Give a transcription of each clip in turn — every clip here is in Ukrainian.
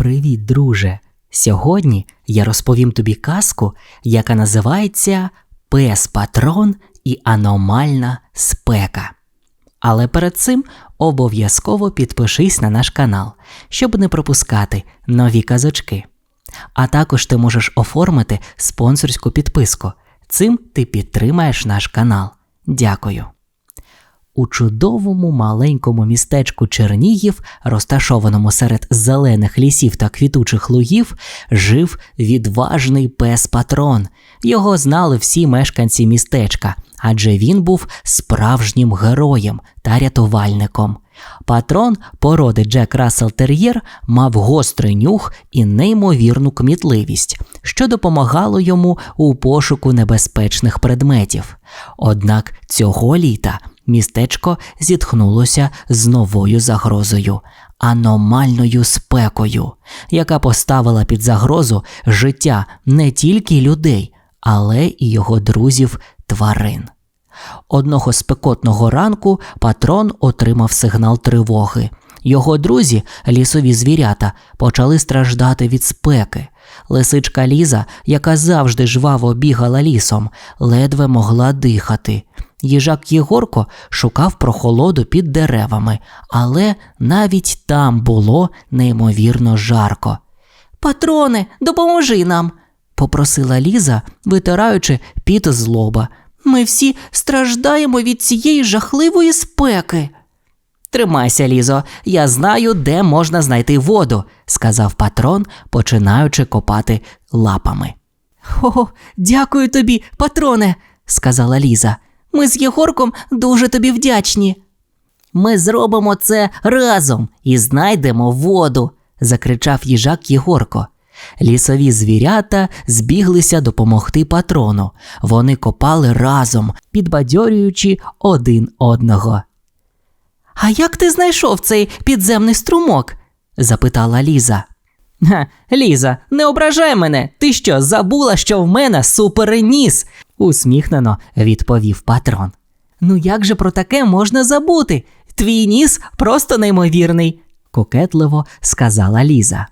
Привіт, друже! Сьогодні я розповім тобі казку, яка називається Пес Патрон і аномальна спека. Але перед цим обов'язково підпишись на наш канал, щоб не пропускати нові казочки. А також ти можеш оформити спонсорську підписку. Цим ти підтримаєш наш канал. Дякую. У чудовому маленькому містечку Чернігів, розташованому серед зелених лісів та квітучих лугів, жив відважний пес Патрон. Його знали всі мешканці містечка, адже він був справжнім героєм та рятувальником. Патрон породи Джек Рассел Тер'єр мав гострий нюх і неймовірну кмітливість, що допомагало йому у пошуку небезпечних предметів. Однак цього літа містечко зітхнулося з новою загрозою аномальною спекою, яка поставила під загрозу життя не тільки людей, але і його друзів тварин. Одного спекотного ранку патрон отримав сигнал тривоги. Його друзі, лісові звірята, почали страждати від спеки. Лисичка Ліза, яка завжди жваво бігала лісом, ледве могла дихати. Їжак Єгорко шукав прохолоду під деревами, але навіть там було неймовірно жарко. Патроне, допоможи нам, попросила Ліза, витираючи піт з лоба. Ми всі страждаємо від цієї жахливої спеки. Тримайся, Лізо, я знаю, де можна знайти воду, сказав патрон, починаючи копати лапами. О, дякую тобі, патроне, сказала Ліза. Ми з Єгорком дуже тобі вдячні. Ми зробимо це разом і знайдемо воду, закричав їжак Єгорко. Лісові звірята збіглися допомогти патрону. Вони копали разом, підбадьорюючи один одного. А як ти знайшов цей підземний струмок? запитала Ліза. Ха, Ліза, не ображай мене. Ти що, забула, що в мене супереніс? Усміхнено відповів патрон. Ну як же про таке можна забути? Твій ніс просто неймовірний, кокетливо сказала Ліза.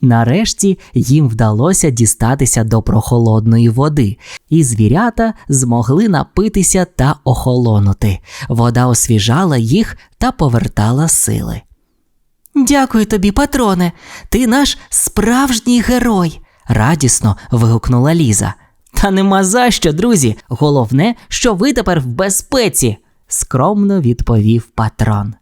Нарешті їм вдалося дістатися до прохолодної води, і звірята змогли напитися та охолонути. Вода освіжала їх та повертала сили. Дякую тобі, патроне, ти наш справжній герой, радісно вигукнула Ліза. Та нема за що, друзі. Головне, що ви тепер в безпеці, скромно відповів патрон.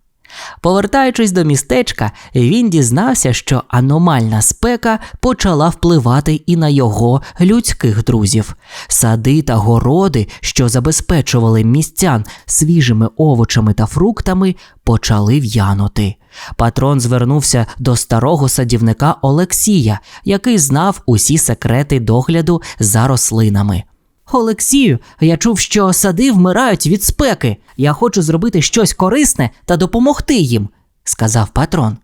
Повертаючись до містечка, він дізнався, що аномальна спека почала впливати і на його людських друзів. Сади та городи, що забезпечували містян свіжими овочами та фруктами, почали в'янути. Патрон звернувся до старого садівника Олексія, який знав усі секрети догляду за рослинами. Олексію, я чув, що сади вмирають від спеки. Я хочу зробити щось корисне та допомогти їм, сказав патрон.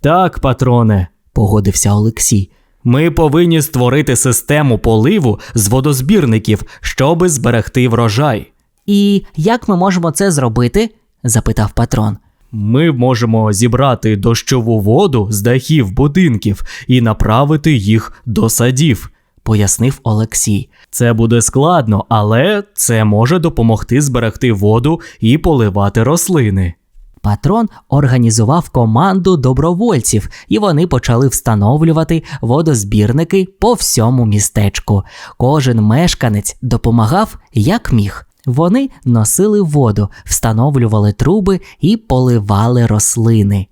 Так, патроне, Погодився Олексій. ми повинні створити систему поливу з водозбірників, щоби зберегти врожай. І як ми можемо це зробити? запитав патрон. Ми можемо зібрати дощову воду з дахів будинків і направити їх до садів. Пояснив Олексій. Це буде складно, але це може допомогти зберегти воду і поливати рослини. Патрон організував команду добровольців, і вони почали встановлювати водозбірники по всьому містечку. Кожен мешканець допомагав як міг. Вони носили воду, встановлювали труби і поливали рослини.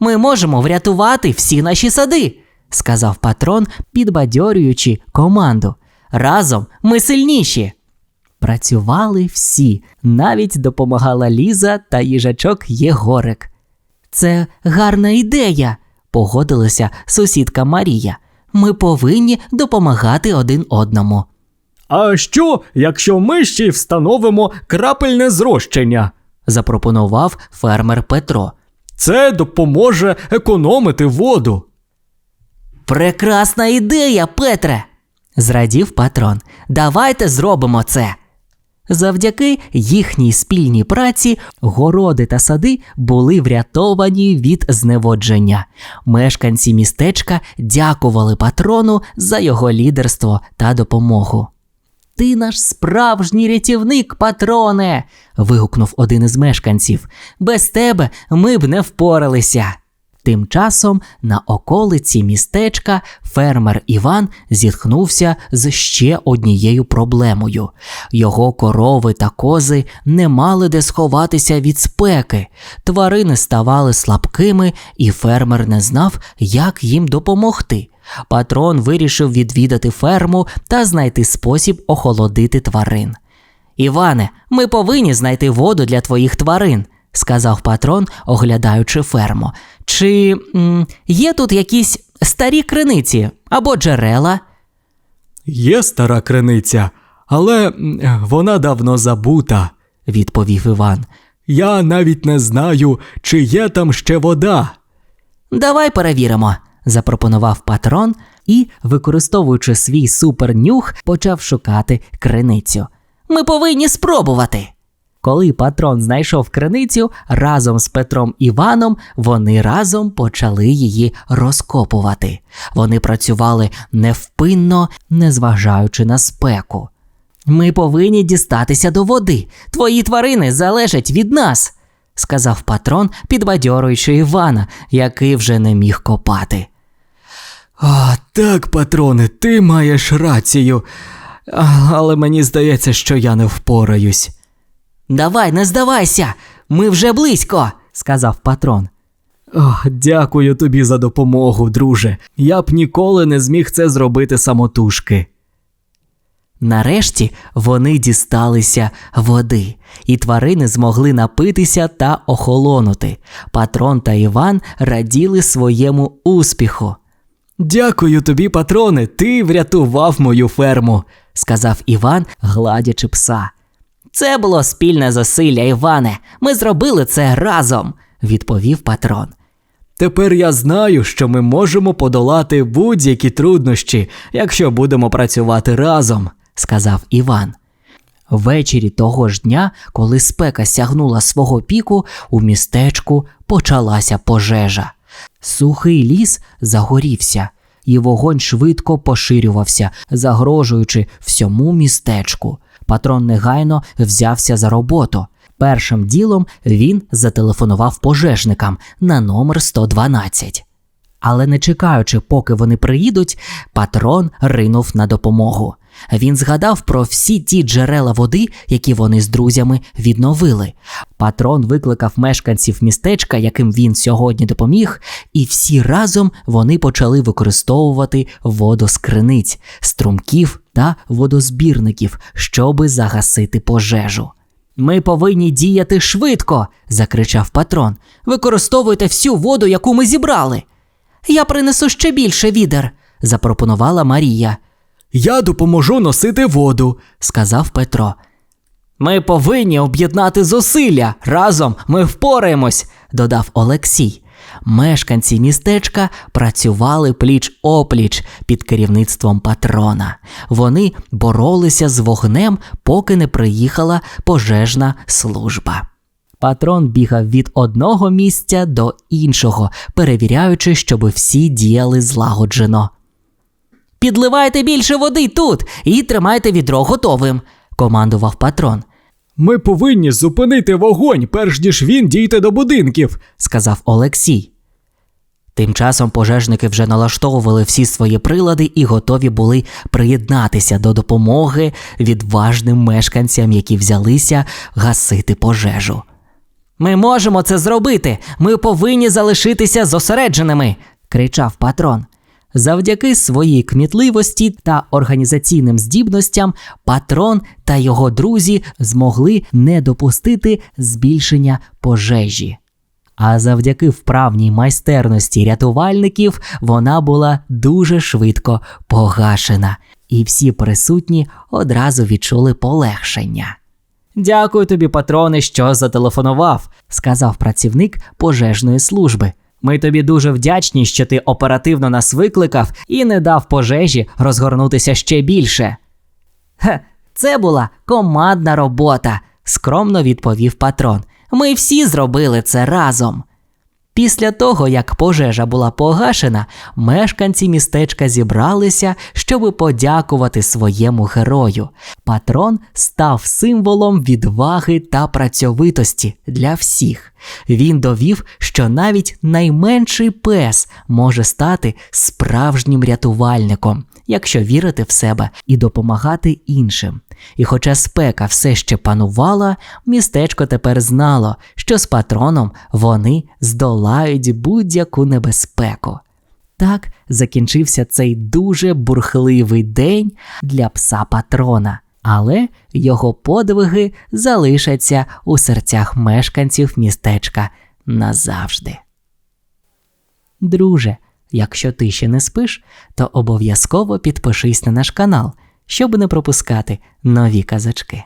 Ми можемо врятувати всі наші сади, сказав патрон, підбадьорюючи команду. Разом ми сильніші. Працювали всі, навіть допомагала Ліза та їжачок Єгорик. Це гарна ідея, погодилася сусідка Марія. Ми повинні допомагати один одному. А що, якщо ми ще й встановимо крапельне зрощення? запропонував фермер Петро. Це допоможе економити воду. Прекрасна ідея, Петре. зрадів патрон. Давайте зробимо це. Завдяки їхній спільній праці городи та сади були врятовані від зневодження. Мешканці містечка дякували патрону за його лідерство та допомогу. Ти наш справжній рятівник, патроне. вигукнув один із мешканців. Без тебе ми б не впоралися. Тим часом на околиці містечка фермер Іван зіткнувся з ще однією проблемою. Його корови та кози не мали де сховатися від спеки. Тварини ставали слабкими, і фермер не знав, як їм допомогти. Патрон вирішив відвідати ферму та знайти спосіб охолодити тварин. Іване, ми повинні знайти воду для твоїх тварин, сказав патрон, оглядаючи ферму. Чи м, є тут якісь старі криниці або джерела? Є стара криниця, але вона давно забута. відповів Іван. Я навіть не знаю, чи є там ще вода. Давай перевіримо, запропонував патрон і, використовуючи свій супернюх, почав шукати криницю. Ми повинні спробувати. Коли патрон знайшов криницю, разом з Петром Іваном вони разом почали її розкопувати. Вони працювали невпинно, незважаючи на спеку. Ми повинні дістатися до води. Твої тварини залежать від нас, сказав патрон, підбадьорюючи Івана, який вже не міг копати. О, так, патроне, ти маєш рацію. Але мені здається, що я не впораюсь. Давай, не здавайся, ми вже близько, сказав патрон. О, дякую тобі за допомогу, друже. Я б ніколи не зміг це зробити самотужки. Нарешті вони дісталися води, і тварини змогли напитися та охолонути. Патрон та Іван раділи своєму успіху, Дякую тобі, патроне, ти врятував мою ферму. сказав Іван, гладячи пса. Це було спільне зусилля, Іване. Ми зробили це разом, відповів патрон. Тепер я знаю, що ми можемо подолати будь-які труднощі, якщо будемо працювати разом. сказав Іван. Ввечері того ж дня, коли спека сягнула свого піку, у містечку почалася пожежа. Сухий ліс загорівся, і вогонь швидко поширювався, загрожуючи всьому містечку. Патрон негайно взявся за роботу. Першим ділом він зателефонував пожежникам на номер 112. Але не чекаючи, поки вони приїдуть, патрон ринув на допомогу. Він згадав про всі ті джерела води, які вони з друзями відновили. Патрон викликав мешканців містечка, яким він сьогодні допоміг, і всі разом вони почали використовувати воду з криниць, струмків та водозбірників, щоби загасити пожежу. Ми повинні діяти швидко, закричав патрон. Використовуйте всю воду, яку ми зібрали. Я принесу ще більше відер, запропонувала Марія, Я допоможу носити воду. сказав Петро. Ми повинні об'єднати зусилля. Разом ми впораємось, додав Олексій. Мешканці містечка працювали пліч опліч під керівництвом патрона. Вони боролися з вогнем, поки не приїхала пожежна служба. Патрон бігав від одного місця до іншого, перевіряючи, щоб всі діяли злагоджено. Підливайте більше води тут і тримайте відро готовим, командував патрон. Ми повинні зупинити вогонь, перш ніж він дійде до будинків. сказав Олексій. Тим часом пожежники вже налаштовували всі свої прилади і готові були приєднатися до допомоги відважним мешканцям, які взялися гасити пожежу. Ми можемо це зробити. Ми повинні залишитися зосередженими, кричав патрон. Завдяки своїй кмітливості та організаційним здібностям патрон та його друзі змогли не допустити збільшення пожежі. А завдяки вправній майстерності рятувальників вона була дуже швидко погашена, і всі присутні одразу відчули полегшення. Дякую тобі, патроне, що зателефонував, сказав працівник пожежної служби. Ми тобі дуже вдячні, що ти оперативно нас викликав і не дав пожежі розгорнутися ще більше. Хе, Це була командна робота, скромно відповів патрон. Ми всі зробили це разом. Після того, як пожежа була погашена, мешканці містечка зібралися, щоб подякувати своєму герою. Патрон став символом відваги та працьовитості для всіх. Він довів, що навіть найменший пес може стати справжнім рятувальником, якщо вірити в себе і допомагати іншим. І хоча спека все ще панувала, містечко тепер знало, що з патроном вони здолають будь-яку небезпеку. Так закінчився цей дуже бурхливий день для пса патрона, але його подвиги залишаться у серцях мешканців містечка назавжди. Друже, якщо ти ще не спиш, то обов'язково підпишись на наш канал, щоб не пропускати нові казачки.